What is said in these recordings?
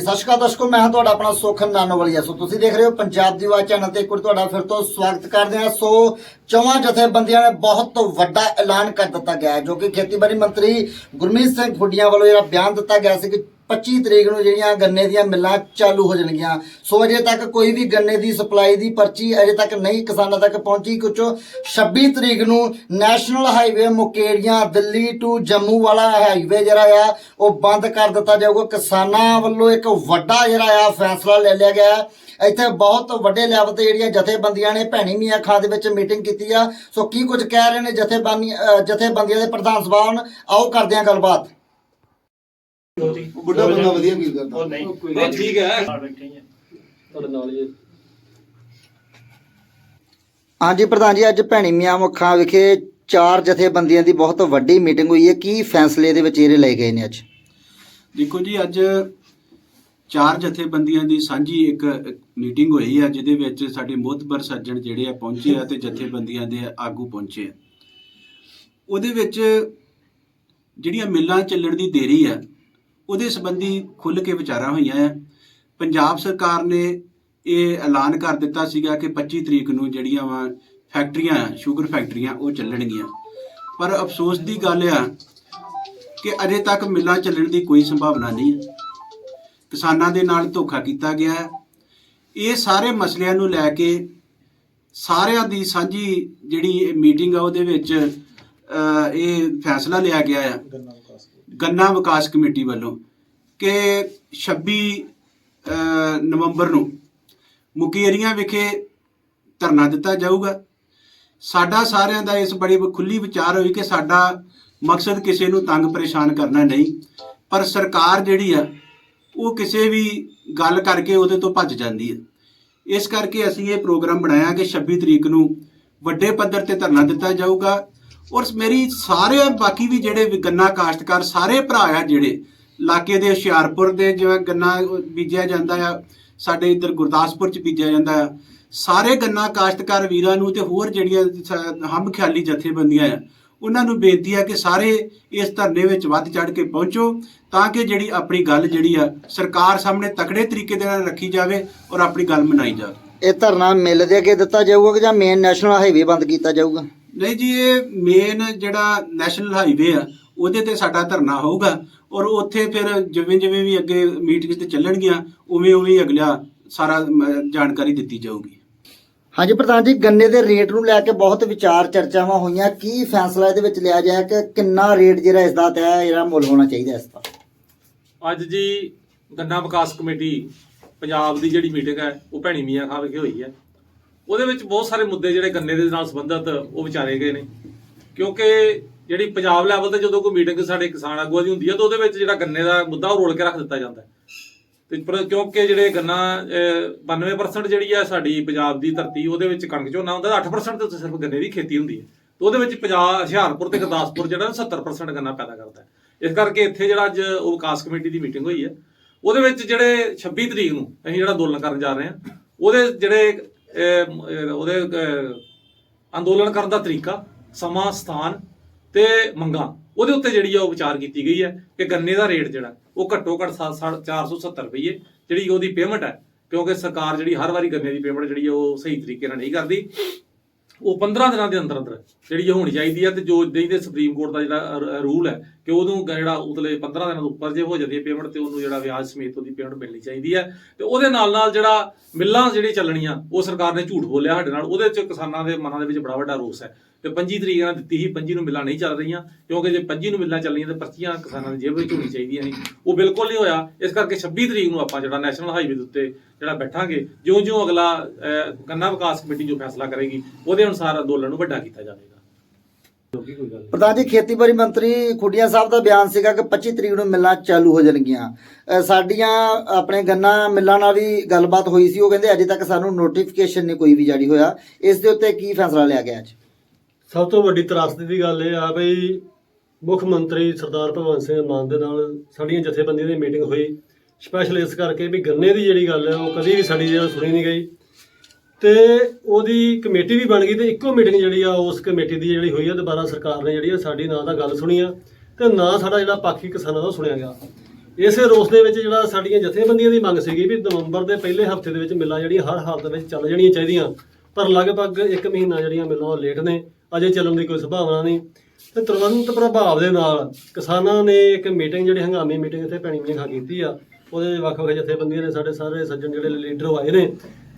ਸਤਿ ਸ਼੍ਰੀ ਅਕਾਲ ਦਰਸ਼ਕੋ ਮੈਂ ਹਾਂ ਤੁਹਾਡਾ ਆਪਣਾ ਸੁਖਨ ਨਾਨੋਵਾਲੀਆ। ਸੋ ਤੁਸੀਂ ਦੇਖ ਰਹੇ ਹੋ ਪੰਜਾਬ ਦੀ ਆਵਾਜ਼ ਚੈਨਲ ਤੇ ਇੱਕ ਵਾਰ ਤੁਹਾਡਾ ਫਿਰ ਤੋਂ ਸਵਾਗਤ ਕਰਦੇ ਹਾਂ। ਸੋ ਚੌਵਾਂ ਜਥੇਬੰਦੀਆਂ ਨੇ ਬਹੁਤ ਵੱਡਾ ਐਲਾਨ ਕਰ ਦਿੱਤਾ ਗਿਆ ਹੈ, ਜੋ ਕਿ ਖੇਤੀਬਾੜੀ ਮੰਤਰੀ ਗੁਰਮੀਤ ਸਿੰਘ ਫੁੱਡੀਆਂ ਵੱਲੋਂ ਜਿਹੜਾ ਬਿਆਨ ਦਿੱਤਾ ਗਿਆ ਸੀ ਕਿ 25 ਤਰੀਕ ਨੂੰ ਜਿਹੜੀਆਂ ਗੰਨੇ ਦੀਆਂ ਮਿੱਲਾਂ ਚਾਲੂ ਹੋ ਜਾਣਗੀਆਂ। ਸੋ ਅਜੇ ਤੱਕ ਕੋਈ ਵੀ ਗੰਨੇ ਦੀ ਸਪਲਾਈ ਦੀ ਪਰਚੀ ਅਜੇ ਤੱਕ ਨਹੀਂ ਕਿਸਾਨਾਂ ਤੱਕ ਪਹੁੰਚੀ। ਕੁਛ 26 ਤਰੀਕ ਨੂੰ national highway Mukerian Delhi to Jammu ਵਾਲਾ ਹਾਈਵੇ ਜਿਹੜਾ ਆ, ਉਹ ਬੰਦ ਕਰ ਦਿੱਤਾ ਜਾਊਗਾ। ਕਿਸਾਨਾਂ ਵੱਲੋਂ ਇੱਕ ਵੱਡਾ ਜਿਹੜਾ ਆ ਫੈਸਲਾ ਲੈ ਲਿਆ ਗਿਆ ਇੱਥੇ ਬਹੁਤ ਵੱਡੇ ਲੈਵਲ ਤੇ ਜਿਹੜੀਆਂ ਜਥੇਬੰਦੀਆਂ ਨੇ ਭੈਣੀ ਮੀਆਂ ਖਾਂ ਦੇ ਵਿੱਚ ਮੀਟਿੰਗ ਕੀਤੀ ਆ। ਸੋ ਕੀ ਕੁਝ ਕਹਿ ਰਹੇ ਨੇ ਜਥੇਬੰਦੀ ਜਥੇਬੰਦੀਆਂ ਦੇ ਪ੍ਰਧਾਨ ਸਭਾਨ ਆਓ ਕਰਦੇ ਹਾਂ ਗੱਲਬਾਤ। ਬੁੱਢਾ ਬੰਦਾ ਵਧੀਆ ਕੀ ਕਰਦਾ। ਉਹ ਨਹੀਂ। ਨਹੀਂ, ਠੀਕ ਹੈ। ਹਾਂ, ਬੈਠੇ ਹੀ ਆ। ਤੁਹਾਡੇ ਨਾਲ ਹੀ ਹਾਂਜੀ ਪ੍ਰਧਾਨ ਜੀ ਅੱਜ ਭੈਣੀ ਮੀਆਂ ਮੁੱਖਾਂ ਵਿਖੇ ਚਾਰ ਜਥੇਬੰਦੀਆਂ ਦੀ ਬਹੁਤ ਵੱਡੀ ਮੀਟਿੰਗ ਹੋਈ ਹੈ। ਕੀ ਫੈਸਲੇ ਦੇ ਵਿੱਚ ਜਿਹੜੇ ਲਏ ਗਏ ਨੇ ਅੱਜ? ਦੇਖੋ ਜੀ ਅੱਜ ਚਾਰ ਜਥੇਬੰਦੀਆਂ ਦੀ ਸਾਂਝੀ ਇੱਕ ਮੀਟਿੰਗ ਹੋਈ ਹੈ ਜਿਹਦੇ ਵਿੱਚ ਸਾਡੇ ਮੋਹਤਬਰ ਸੱਜਣ ਜਿਹੜੇ ਆ ਪਹੁੰਚੇ ਆ ਤੇ ਜਥੇਬੰਦੀਆਂ ਦੇ ਆਗੂ ਪਹੁੰਚੇ ਆ। ਉਹਦੇ ਵਿੱਚ ਜਿਹੜੀਆਂ ਮਿੱਲਾਂ ਚੱਲਣ ਦੀ ਦੇਰੀ ਆ ਉਹਦੇ ਸੰਬੰਧੀ ਖੁੱਲ੍ਹ ਕੇ ਵਿਚਾਰਾਂ ਹੋਈਆਂ ਆ। ਪੰਜਾਬ ਸਰਕਾਰ ਨੇ ਇਹ ਐਲਾਨ ਕਰ ਦਿੱਤਾ ਸੀਗਾ ਕਿ 25 ਤਰੀਕ ਨੂੰ ਜਿਹੜੀਆਂ ਵਾ ਫੈਕਟਰੀਆਂ, ਸ਼ੂਗਰ ਫੈਕਟਰੀਆਂ ਉਹ ਚੱਲਣਗੀਆਂ। ਪਰ ਅਫਸੋਸ ਦੀ ਗੱਲ ਆ ਕਿ ਅਜੇ ਤੱਕ ਮਿੱਲਾਂ ਚੱਲਣ ਦੀ ਕੋਈ ਸੰਭਾਵਨਾ ਨਹੀਂ ਹੈ। ਕਿਸਾਨਾਂ ਦੇ ਨਾਲ ਧੋਖਾ ਕੀਤਾ ਗਿਆ ਹੈ। ਇਹ ਸਾਰੇ ਮਸਲਿਆਂ ਨੂੰ ਲੈ ਕੇ ਸਾਰਿਆਂ ਦੀ ਸਾਂਝੀ ਜਿਹੜੀ ਮੀਟਿੰਗ ਆ ਉਹਦੇ ਵਿੱਚ ਇਹ ਫੈਸਲਾ ਲਿਆ ਗਿਆ ਹੈ ਗੰਨਾ ਵਿਕਾਸ ਕਮੇਟੀ ਵੱਲੋਂ ਕਿ 26 ਨਵੰਬਰ ਨੂੰ ਮੁਕੇਰੀਆਂ ਵਿਖੇ ਧਰਨਾ ਦਿੱਤਾ ਜਾਊਗਾ। ਸਾਡਾ ਸਾਰਿਆਂ ਦਾ ਇਸ ਬੜੀ ਖੁੱਲੀ ਵਿਚਾਰ ਹੋਈ ਕਿ ਸਾਡਾ ਮਕਸਦ ਕਿਸੇ ਨੂੰ ਤੰਗ ਪਰੇਸ਼ਾਨ ਕਰਨਾ ਨਹੀਂ, ਪਰ ਸਰਕਾਰ ਜਿਹੜੀ ਆ, ਉਹ ਕਿਸੇ ਵੀ ਗੱਲ ਕਰਕੇ ਉਹਦੇ ਤੋਂ ਭੱਜ ਜਾਂਦੀ ਹੈ ਇਸ ਕਰਕੇ ਅਸੀਂ ਇਹ ਪ੍ਰੋਗਰਾਮ ਬਣਾਇਆ ਕਿ 26 ਤਰੀਕ ਨੂੰ ਵੱਡੇ ਪੱਧਰ ਤੇ ਧਰਨਾ ਦਿੱਤਾ ਜਾਊਗਾ। ਔਰ ਮੇਰੀ ਸਾਰੇ ਬਾਕੀ ਵੀ ਜਿਹੜੇ ਗੰਨਾ ਕਾਸ਼ਤਕਾਰ, ਸਾਰੇ ਭਰਾ ਆ ਜਿਹੜੇ ਇਲਾਕੇ ਦੇ ਹੁਸ਼ਿਆਰਪੁਰ ਦੇ ਜਿਵੇਂ ਗੰਨਾ ਬੀਜਿਆ ਜਾਂਦਾ ਆ, ਸਾਡੇ ਇੱਧਰ ਗੁਰਦਾਸਪੁਰ ਚ ਬੀਜਿਆ ਜਾਂਦਾ ਆ, ਸਾਰੇ ਗੰਨਾ ਕਾਸ਼ਤਕਾਰ ਵੀਰਾਂ ਨੂੰ ਤੇ ਹੋਰ ਜਿਹੜੀਆਂ ਸ- ਹਮ ਖਿਆਲੀ ਜਥੇਬੰਦੀਆਂ ਆ, ਉਹਨਾਂ ਨੂੰ ਬੇਨਤੀ ਆ ਕਿ ਸਾਰੇ ਇਸ ਧਰਨੇ ਵਿੱਚ ਵੱਧ ਚੜ ਕੇ ਪਹੁੰਚੋ ਤਾਂ ਕਿ ਜਿਹੜੀ ਆਪਣੀ ਗੱਲ ਜਿਹੜੀ ਆ, ਸਰਕਾਰ ਸਾਹਮਣੇ ਤਕੜੇ ਤਰੀਕੇ ਦੇ ਨਾਲ ਰੱਖੀ ਜਾਵੇ ਔਰ ਆਪਣੀ ਗੱਲ ਮਨਾਈ ਜਾਵੇ। ਇਹ ਧਰਨਾ ਮਿਲ ਦੇ ਅੱਗੇ ਦਿੱਤਾ ਜਾਊਗਾ ਜਾਂ ਮੇਨ ਨੈਸ਼ਨਲ ਹਾਈਵੇ ਬੰਦ ਕੀਤਾ ਜਾਊਗਾ? ਨਹੀਂ ਜੀ ਇਹ ਮੇਨ ਜਿਹੜਾ ਨੈਸ਼ਨਲ ਹਾਈਵੇ ਆ ਉਹਦੇ ਤੇ ਸਾਡਾ ਧਰਨਾ ਹੋਊਗਾ ਔਰ ਉੱਥੇ ਫਿਰ ਜਿਵੇਂ ਜਿਵੇਂ ਵੀ ਅੱਗੇ ਮੀਟਿੰਗ ਤੇ ਚੱਲਣਗੀਆਂ ਉਵੇਂ ਉਵੇਂ ਅਗਲਾ ਸਾਰਾ ਜਾਣਕਾਰੀ ਦਿੱਤੀ ਜਾਊਗੀ। ਹਾਂਜੀ ਪ੍ਰਧਾਨ ਜੀ ਗੰਨੇ ਦੇ ਰੇਟ ਨੂੰ ਲੈ ਕੇ ਬਹੁਤ ਵਿਚਾਰ ਚਰਚਾਵਾਂ ਹੋਈਆਂ। ਕੀ ਫੈਸਲਾ ਇਹਦੇ ਵਿੱਚ ਲਿਆ ਜਾਏ ਕਿ ਕਿੰਨਾ ਰੇਟ ਜਿਹੜਾ ਇਸ ਦਾ ਤੈਅ ਜਿਹੜਾ ਮੁੱਲ ਹੋਣਾ ਚਾਹੀਦਾ ਇਸ ਦਾ? ਅੱਜ ਜੀ ਗੰਨਾ ਵਿਕਾਸ ਕਮੇਟੀ ਪੰਜਾਬ ਦੀ ਜਿਹੜੀ ਮੀਟਿੰਗ ਹੈ ਉਹ ਭੈਣੀ ਮੀਆਂ ਖਾਂ ਵਿਖੇ ਹੋਈ ਹੈ। ਉਹਦੇ ਵਿੱਚ ਬਹੁਤ ਸਾਰੇ ਮੁੱਦੇ ਜਿਹੜੇ ਗੰਨੇ ਦੇ ਨਾਲ ਸੰਬੰਧਿਤ ਉਹ ਵਿਚਾਰੇ ਗਏ ਨੇ। ਕਿਉਂਕਿ ਜਿਹੜੀ ਪੰਜਾਬ ਲੈਵਲ ਤੇ ਜਦੋਂ ਕੋਈ ਮੀਟਿੰਗ ਸਾਡੇ ਕਿਸਾਨ ਆਗੂਆਂ ਦੀ ਹੁੰਦੀ ਹੈ ਤਾਂ ਉਹਦੇ ਵਿੱਚ ਜਿਹੜਾ ਗੰਨੇ ਦਾ ਮੁੱਦਾ ਉਹ ਰੋਲ ਕੇ ਰੱਖ ਦਿੱਤਾ ਜਾਂਦਾ। ਹੈ ਤੇ ਪਰ ਕਿਉਂਕਿ ਜਿਹੜੇ ਗੰਨਾ ਅਹ, 92% ਜਿਹੜੀ ਹੈ ਸਾਡੀ ਪੰਜਾਬ ਦੀ ਧਰਤੀ ਉਹਦੇ ਵਿੱਚ ਕਣਕ ਝੋਨਾ ਹੁੰਦਾ 8% ਤੇ ਉੱਥੇ ਸਿਰਫ ਗੰਨੇ ਦੀ ਖੇਤੀ ਹੁੰਦੀ ਹੈ ਤੇ ਉਹਦੇ ਵਿੱਚ ਪੰਜਾਬ ਹੁਸ਼ਿਆਰਪੁਰ ਤੇ ਗੁਰਦਾਸਪੁਰ ਜਿਹੜਾ ਨਾ 70% ਗੰਨਾ ਪੈਦਾ ਕਰਦਾ ਹੈ। ਇਸ ਕਰਕੇ ਇੱਥੇ ਜਿਹੜਾ ਅੱਜ ਉਹ ਵਿਕਾਸ ਕਮੇਟੀ ਦੀ ਮੀਟਿੰਗ ਹੋਈ ਹੈ ਉਹਦੇ ਵਿੱਚ ਜਿਹੜੇ 26 ਤਰੀਕ ਨੂੰ ਅਸੀਂ ਜਿਹੜਾ ਅੰਦੋਲਨ ਕਰਨ ਜਾ ਰਹੇ ਹਾਂ ਉਹਦੇ ਜਿਹੜੇ ਉਹਦੇ ਅੰਦੋਲਨ ਕਰਨ ਦਾ ਤਰੀਕਾ, ਸਮਾਂ, ਸਥਾਨ ਤੇ ਮੰਗਾਂ, ਉਹਦੇ ਉੱਤੇ ਜਿਹੜੀ ਆ ਉਹ ਵਿਚਾਰ ਕੀਤੀ ਗਈ ਹੈ ਕਿ ਗੰਨੇ ਦਾ ਰੇਟ ਜਿਹੜਾ, ਉਹ ਘੱਟੋ ਘੱਟ 470 ਰੁਪਏ ਜਿਹੜੀ ਉਹਦੀ ਪੇਮੈਂਟ ਹੈ, ਕਿਉਂਕਿ ਸਰਕਾਰ ਜਿਹੜੀ ਹਰ ਵਾਰੀ ਗੰਨੇ ਦੀ ਪੇਮੈਂਟ ਜਿਹੜੀ ਆ ਉਹ ਸਹੀ ਤਰੀਕੇ ਨਾਲ ਨਹੀਂ ਕਰਦੀ। ਉਹ 15 ਦਿਨਾਂ ਦੇ ਅੰਦਰ ਅੰਦਰ ਜਿਹੜੀ ਇਹ ਹੋਣੀ ਚਾਹੀਦੀ ਹੈ ਤੇ ਜੋ ਨਹੀਂ ਤੇ ਸੁਪਰੀਮ ਕੋਰਟ ਦਾ ਜਿਹੜਾ ਰੂਲ ਹੈ ਕਿ ਉਹਨੂੰ ਜਿਹੜਾ ਉਤਲੇ 15 ਦਿਨਾਂ ਤੋਂ ਉੱਪਰ ਜੇ ਹੋ ਜਾਂਦੀ ਹੈ ਪੇਮੈਂਟ ਤੇ ਉਹਨੂੰ ਜਿਹੜਾ ਵਿਆਜ ਸਮੇਤ ਉਹਦੀ ਪੇਮੈਂਟ ਮਿਲਣੀ ਚਾਹੀਦੀ ਹੈ ਤੇ ਉਹਦੇ ਨਾਲ ਨਾਲ ਜਿਹੜਾ ਮਿੱਲਾਂ ਜਿਹੜੀ ਚੱਲਣੀਆਂ ਉਹ ਸਰਕਾਰ ਨੇ ਝੂਠ ਬੋਲਿਆ ਸਾਡੇ ਨਾਲ, ਉਹਦੇ ਚ ਕਿਸਾਨਾਂ ਦੇ ਮਨਾਂ ਦੇ ਵਿੱਚ ਬੜਾ ਵੱਡਾ ਰੋਸ ਹੈ। ਤੇ 25 ਤਰੀਕ ਨਾਲ ਦਿੱਤੀ ਸੀ 25 ਨੂੰ ਮਿੱਲਾਂ ਨਹੀਂ ਚੱਲ ਰਹੀਆਂ, ਕਿਉਂਕਿ ਜੇ 25 ਨੂੰ ਮਿੱਲਾਂ ਚੱਲਣੀਆਂ ਤੇ ਪਰਚੀਆਂ ਕਿਸਾਨਾਂ ਦੀ ਜੇਬ ਵਿੱਚ ਹੋਣੀ ਚਾਹੀਦੀਆਂ ਸੀ। ਉਹ ਬਿਲਕੁਲ ਨਹੀਂ ਹੋਇਆ। ਇਸ ਕਰਕੇ 26 ਤਰੀਕ ਨੂੰ ਆਪਾਂ ਜਿਹੜਾ ਨੈਸ਼ਨਲ ਹਾਈਵੇ ਦੇ ਉੱਤੇ ਜਿਹੜਾ ਬੈਠਾਂਗੇ, ਜਿਉਂ-ਜਿਉਂ ਅਗਲਾ ਗੰਨਾ ਵਿਕਾਸ ਕਮੇਟੀ ਜੋ ਫੈਸਲਾ ਕਰੇਗੀ, ਉਹਦੇ ਅਨੁਸਾਰ ਅੰਦੋਲਨ ਨੂੰ ਵੱਡਾ ਕੀਤਾ ਜਾਵੇਗਾ। ਪ੍ਰਧਾਨ ਜੀ, ਖੇਤੀਬਾੜੀ ਮੰਤਰੀ ਖੁੱਡੀਆਂ ਸਾਹਿਬ ਦਾ ਬਿਆਨ ਸੀਗਾ ਕਿ 25 ਤਰੀਕ ਨੂੰ ਮਿੱਲਾਂ ਚਾਲੂ ਹੋ ਜਾਣਗੀਆਂ। ਸਾਡੀਆਂ ਆਪਣੇ ਗੰਨਾ ਮਿੱਲਾਂ ਨਾਲ ਵੀ ਗੱਲਬਾਤ ਹੋਈ ਸੀ। ਉਹ ਕਹਿੰਦੇ ਅਜੇ ਤੱਕ ਸਾਨੂੰ ਨੋਟੀਫਿਕੇਸ਼ਨ ਨਹੀਂ ਕੋਈ ਵੀ ਜਾਰੀ ਹੋਇਆ। ਇਸ ਦੇ ਉੱਤੇ ਕੀ ਫੈਸਲਾ ਲਿਆ ਗਿਆ ਅੱਜ? ਸਭ ਤੋਂ ਵੱਡੀ ਤਰਾਸਦੀ ਦੀ ਗੱਲ ਇਹ ਆ ਬਈ ਮੁੱਖ ਮੰਤਰੀ ਸਰਦਾਰ ਭਗਵੰਤ ਸਿੰਘ ਮਾਨ ਦੇ ਨਾਲ ਸਾਡੀਆਂ ਜਥੇਬੰਦੀਆਂ ਦੀ ਮੀਟਿੰਗ ਹੋਈ। ਸਪੈਸ਼ਲ ਇਸ ਕਰਕੇ ਵੀ ਗੰਨੇ ਦੀ ਜਿਹੜੀ ਗੱਲ ਹੈ, ਉਹ ਕਦੀ ਵੀ ਸਾਡੀ ਜਿਹੜਾ ਸੁਣੀ ਨਹੀਂ ਗਈ। ਤੇ ਉਹਦੀ ਕਮੇਟੀ ਵੀ ਬਣ ਗਈ ਤੇ ਇੱਕੋ ਮੀਟਿੰਗ ਜਿਹੜੀ ਆ, ਉਸ ਕਮੇਟੀ ਦੀ ਜਿਹੜੀ ਹੋਈ ਆ, ਦੁਬਾਰਾ ਸਰਕਾਰ ਨੇ ਜਿਹੜੀ ਆ, ਸਾਡੀ ਨਾ ਤਾਂ ਗੱਲ ਸੁਣੀ ਆ। ਤੇ ਨਾ ਸਾਡਾ ਜਿਹੜਾ ਪਾਖੀ ਕਿਸਾਨਾਂ ਦਾ ਸੁਣਿਆ ਗਿਆ। ਇਸੇ ਰੋਸ ਦੇ ਵਿੱਚ ਜਿਹੜਾ ਸਾਡੀਆਂ ਜਥੇਬੰਦੀਆਂ ਦੀ ਮੰਗ ਸੀਗੀ ਵੀ ਨਵੰਬਰ ਦੇ ਪਹਿਲੇ ਹਫ਼ਤੇ ਦੇ ਵਿੱਚ ਮਿਲਾਂ ਜਿਹੜੀਆਂ ਹਰ ਹਾਲਤ ਵਿੱਚ ਚੱਲ ਜਾਣੀਆਂ ਚਾਹੀਦੀਆਂ। ਪਰ ਲਗਭਗ 1 ਮਹੀਨਾ ਜਿਹੜੀਆਂ ਮਿਲਾਂ ਉਹ ਲੇਟ ਨੇ। ਅਜੇ ਚੱਲਣ ਦੀ ਕੋਈ ਸੰਭਾਵਨਾ ਨਹੀਂ। ਤੇ ਤੁਰੰਤ ਪ੍ਰਭਾਵ ਦੇ ਨਾਲ ਕਿਸਾਨਾਂ ਨੇ ਇੱਕ ਮੀਟਿੰਗ ਜਿਹੜੀ ਹੰਗਾਮੀ ਮੀਟਿੰਗ ਇੱਥੇ ਭੈਣੀ ਮੀਆਂ ਕੀਤੀ ਆ, ਉਹਦੇ ਵੱਖ-ਵੱਖ ਜਥੇਬੰਦੀਆਂ ਨੇ ਸਾਡੇ ਸਾਰੇ ਸੱਜਣ ਜਿਹੜੇ ਲੀਡਰ ਆਏ ਨੇ।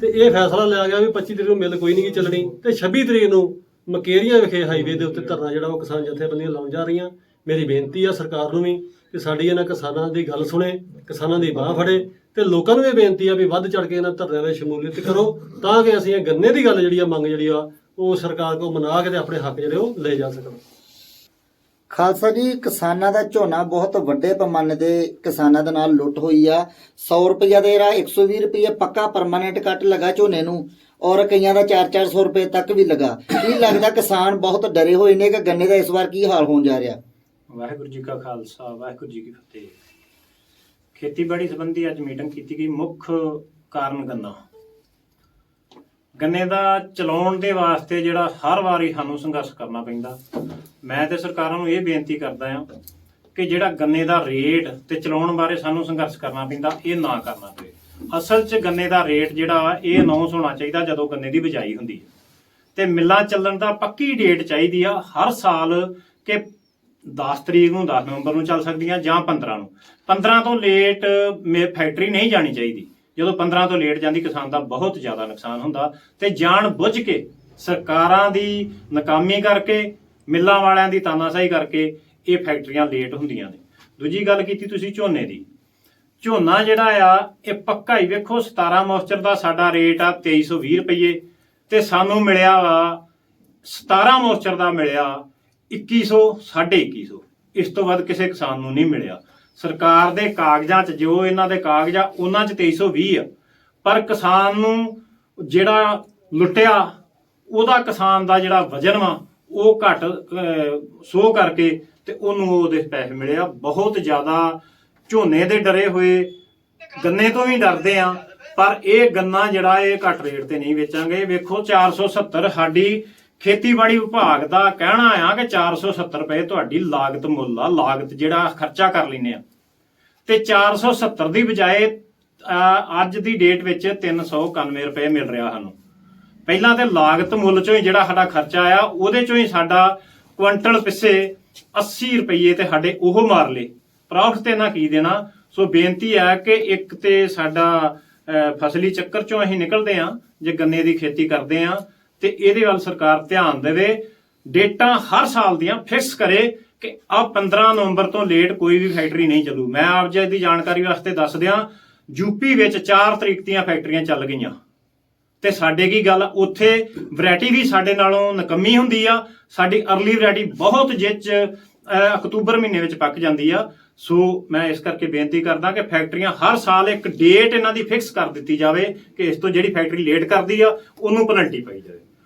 ਤੇ ਇਹ ਫੈਸਲਾ ਲਿਆ ਗਿਆ ਵੀ 25 ਤਰੀਕ ਨੂੰ ਮਿਲ ਕੋਈ ਨਹੀਂ ਚੱਲਣੀ ਤੇ 26 ਤਰੀਕ ਨੂੰ ਮਕੇਰੀਆਂ ਵਿਖੇ ਹਾਈਵੇ ਦੇ ਉੱਤੇ ਧਰਨਾ ਜਿਹੜਾ ਉਹ ਕਿਸਾਨ ਜਥੇਬੰਦੀਆਂ ਲਾਉਣ ਜਾ ਰਹੀਆਂ। ਮੇਰੀ ਬੇਨਤੀ ਆ ਸਰਕਾਰ ਨੂੰ ਵੀ ਕਿ ਸਾਡੀ ਇਹਨਾਂ ਕਿਸਾਨਾਂ ਦੀ ਗੱਲ ਸੁਣੇ, ਕਿਸਾਨਾਂ ਦੀ ਬਾਹ ਫੜੇ ਤੇ ਲੋਕਾਂ ਨੂੰ ਵੀ ਬੇਨਤੀ ਆ ਵੀ ਵੱਧ ਚੜ ਕੇ ਇਹਨਾਂ ਧਰਨਿਆਂ ਵਿੱਚ ਸ਼ਮੂਲੀਅਤ ਕਰੋ, ਤਾਂ ਕਿ ਅਸੀਂ ਇਹ ਗੰਨੇ ਦੀ ਗੱਲ ਜਿਹੜੀ ਆ, ਮੰਗ ਜਿਹੜੀ ਆ ਉਹ ਸਰਕਾਰ ਕੋਲ ਮਨਾ ਕੇ ਤੇ ਆਪਣੇ ਹੱਕ ਜਿਹੜੇ ਉਹ ਲੈ ਜਾ ਸਕਣ। ਖਾਲਸਾ ਜੀ ਕਿਸਾਨਾਂ ਦਾ ਝੋਨਾ ਬਹੁਤ ਵੱਡੇ ਪੈਮਾਨੇ ਤੇ ਕਿਸਾਨਾਂ ਦੇ ਨਾਲ ਲੁੱਟ ਹੋਈ ਆ। 100 ਰੁਪਈਆ ਦੇ ਰਾ 120 ਰੁਪਏ ਪੱਕਾ ਪਰਮਾਨੈਂਟ ਕੱਟ ਲਗਾ ਝੋਨੇ ਨੂੰ ਔਰ ਕਈਆਂ ਦਾ 4-400 ਰੁਪਏ ਤੱਕ ਵੀ ਲਗਾ। ਕੀ ਲੱਗਦਾ ਕਿਸਾਨ ਬਹੁਤ ਡਰੇ ਹੋਏ ਨੇ ਕਿ ਗੰਨੇ ਦਾ ਇਸ ਵਾਰ ਕੀ ਹਾਲ ਹੋਣ ਜਾ ਰਿਹਾ? ਵਾਹਿਗੁਰੂ ਜੀ ਕਾ ਖਾਲਸਾ ਵਾਹਿਗੁਰੂ ਜੀ ਕੀ ਫਤਿਹ। ਖੇਤੀਬਾੜੀ ਸੰਬੰਧੀ ਅੱਜ ਮੀਟਿੰਗ ਕੀਤੀ ਗਈ। ਮੁੱਖ ਕਾਰਨ ਗੰਨਾ। ਗੰਨੇ ਦਾ ਚਲਾਉਣ ਦੇ ਵਾਸਤੇ ਜਿਹੜਾ ਹਰ ਵਾਰੀ ਸਾਨੂੰ ਸੰਘਰਸ਼ ਕਰਨਾ ਪੈਂਦਾ। ਮੈਂ ਤੇ ਸਰਕਾਰਾਂ ਨੂੰ ਇਹ ਬੇਨਤੀ ਕਰਦਾ ਹਾਂ ਕਿ ਜਿਹੜਾ ਗੰਨੇ ਦਾ ਰੇਟ ਤੇ ਚਲਾਉਣ ਬਾਰੇ ਸਾਨੂੰ ਸੰਘਰਸ਼ ਕਰਨਾ ਪੈਂਦਾ, ਇਹ ਨਾ ਕਰਨਾ ਪਵੇ। ਅਸਲ 'ਚ ਗੰਨੇ ਦਾ ਰੇਟ ਜਿਹੜਾ ਇਹ ਅਨਾਉਂਸ ਹੋਣਾ ਚਾਹੀਦਾ ਜਦੋਂ ਗੰਨੇ ਦੀ ਬਿਜਾਈ ਹੁੰਦੀ ਹੈ। ਤੇ ਮਿੱਲਾਂ ਚੱਲਣ ਦਾ ਪੱਕੀ ਡੇਟ ਚਾਹੀਦੀ ਆ, ਹਰ ਸਾਲ ਕਿ 10 ਤਰੀਕ ਨੂੰ 10 ਨਵੰਬਰ ਨੂੰ ਚੱਲ ਸਕਦੀਆਂ ਜਾਂ 15 ਨੂੰ। 15 ਤੋਂ ਲੇਟ ਮੇ ਫੈਕਟਰੀ ਨਹੀਂ ਜਾਣੀ ਚਾਹੀਦੀ। ਜਦੋਂ 15 ਤੋਂ ਲੇਟ ਜਾਂਦੀ, ਕਿਸਾਨ ਦਾ ਬਹੁਤ ਜ਼ਿਆਦਾ ਨੁਕਸਾਨ ਹੁੰਦਾ ਤੇ ਜਾਣ ਬੁੱਝ ਕੇ ਸਰਕਾਰਾਂ ਦੀ ਨਾਕਾਮੀ ਕਰਕੇ, ਮਿੱਲਾਂ ਵਾਲਿਆਂ ਦੀ ਤਾਨਾਸ਼ਾਹੀ ਕਰਕੇ ਇਹ ਫੈਕਟਰੀਆਂ ਲੇਟ ਹੁੰਦੀਆਂ ਨੇ। ਦੂਜੀ ਗੱਲ ਕੀਤੀ ਤੁਸੀਂ ਝੋਨੇ ਦੀ। ਝੋਨਾ ਜਿਹੜਾ ਆ, ਇਹ ਪੱਕਾ ਹੀ ਵੇਖੋ 17 ਮੋਇਸਚਰ ਦਾ ਸਾਡਾ ਰੇਟ ਆ 2320 ਰੁਪਏ ਤੇ ਸਾਨੂੰ ਮਿਲਿਆ ਵਾ 17 ਮੋਇਸਚਰ ਦਾ ਮਿਲਿਆ 2100 2150 ਇਸ ਤੋਂ ਵੱਧ ਕਿਸੇ ਕਿਸਾਨ ਨੂੰ ਨਹੀਂ ਮਿਲਿਆ। ਸਰਕਾਰ ਦੇ ਕਾਗਜ਼ਾਂ 'ਚ, ਜੋ ਇਹਨਾਂ ਦੇ ਕਾਗਜ਼ ਆ ਉਹਨਾਂ 'ਚ 2320 ਆ। ਪਰ ਕਿਸਾਨ ਨੂੰ ਜਿਹੜਾ ਲੁੱਟਿਆ, ਉਹਦਾ ਕਿਸਾਨ ਦਾ ਜਿਹੜਾ ਵਜਨ ਵਾ, ਉਹ ਘਟ ਸੋ ਕਰਕੇ ਤੇ ਉਹਨੂੰ ਉਹਦੇ ਪੈਸੇ ਮਿਲੇ ਆ ਬਹੁਤ ਜ਼ਿਆਦਾ ਝੋਨੇ ਦੇ ਡਰੇ ਹੋਏ, ਗੰਨੇ ਤੋਂ ਵੀ ਡਰਦੇ ਆ, ਪਰ ਇਹ ਗੰਨਾ ਜਿਹੜਾ ਇਹ ਘੱਟ ਰੇਟ ਤੇ ਨਹੀਂ ਵੇਚਾਂਗੇ। ਵੇਖੋ 470 ਸਾਡੀ ਖੇਤੀਬਾੜੀ ਵਿਭਾਗ ਦਾ ਕਹਿਣਾ ਆ ਕਿ 470 ਰੁਪਏ ਤੁਹਾਡੀ ਲਾਗਤ ਮੁੱਲ ਆ, ਲਾਗਤ ਜਿਹੜਾ ਖਰਚਾ ਕਰ ਲੈਨੇ ਆ। ਤੇ 470 ਦੀ ਬਜਾਏ ਅੱਜ ਦੀ ਡੇਟ ਵਿੱਚ 391 ਰੁਪਏ ਮਿਲ ਰਿਹਾ ਸਾਨੂੰ। ਪਹਿਲਾਂ ਤੇ ਲਾਗਤ ਮੁੱਲ ਚੋਂ ਹੀ ਜਿਹੜਾ ਸਾਡਾ ਖਰਚਾ ਆ, ਉਹਦੇ ਚੋਂ ਹੀ ਸਾਡਾ ਕੁਇੰਟਲ ਪਿੱਛੇ 80 ਰੁਪਏ ਤੇ ਸਾਡੇ ਉਹ ਮਾਰ ਲਏ। ਪ੍ਰੋਫਿਟ ਤੇ ਨਾ ਕੀ ਦੇਣਾ? ਸੋ ਬੇਨਤੀ ਹੈ ਕਿ ਇੱਕ ਤੇ ਸਾਡਾ ਫਸਲੀ ਚੱਕਰ ਚੋਂ ਅਸੀਂ ਨਿਕਲਦੇ ਆ, ਜੇ ਗੰਨੇ ਦੀ ਖੇਤੀ ਕਰਦੇ ਆ ਤੇ ਇਹਦੇ ਵੱਲ ਸਰਕਾਰ ਧਿਆਨ ਦੇਵੇ ਡੇਟਾਂ ਹਰ ਸਾਲ ਦੀਆਂ ਫਿਕਸ ਕਰੇ ਕਿ ਆ 15 ਨਵੰਬਰ ਤੋਂ ਲੇਟ ਕੋਈ ਵੀ ਫੈਕਟਰੀ ਨਹੀਂ ਚੱਲੂ। ਮੈਂ ਆਪ ਜੀ ਦੀ ਜਾਣਕਾਰੀ ਵਾਸਤੇ ਦੱਸ ਦਿਆਂ ਯੂਪੀ ਵਿੱਚ 4 ਤਰੀਕ ਦੀਆਂ ਫੈਕਟਰੀਆਂ ਚੱਲ ਗਈਆਂ। ਤੇ ਸਾਡੇ ਕੀ ਗੱਲ ਉੱਥੇ ਵੈਰਾਈਟੀ ਵੀ ਸਾਡੇ ਨਾਲੋਂ ਨਕਮੀ ਹੁੰਦੀ ਆ। ਸਾਡੀ ਅਰਲੀ ਵੈਰਾਈਟੀ ਬਹੁਤ ਜਿੱਚ ਅਹ, ਅਕਤੂਬਰ ਮਹੀਨੇ ਵਿੱਚ ਪੱਕ ਜਾਂਦੀ ਆ। ਸੋ ਮੈਂ ਇਸ ਕਰਕੇ ਬੇਨਤੀ ਕਰਦਾ ਕਿ ਫੈਕਟਰੀਆਂ ਹਰ ਸਾਲ ਇੱਕ ਡੇਟ ਇਹਨਾਂ ਦੀ ਫਿਕਸ ਕਰ ਦਿੱਤੀ ਜਾਵੇ ਕਿ ਇਸ ਤੋਂ ਜਿਹੜੀ ਫੈਕਟਰੀ ਲੇਟ ਕਰਦੀ ਆ ਉਹਨੂੰ ਪੈਨਲਟੀ ਪਾਈ ਜਾਵੇ।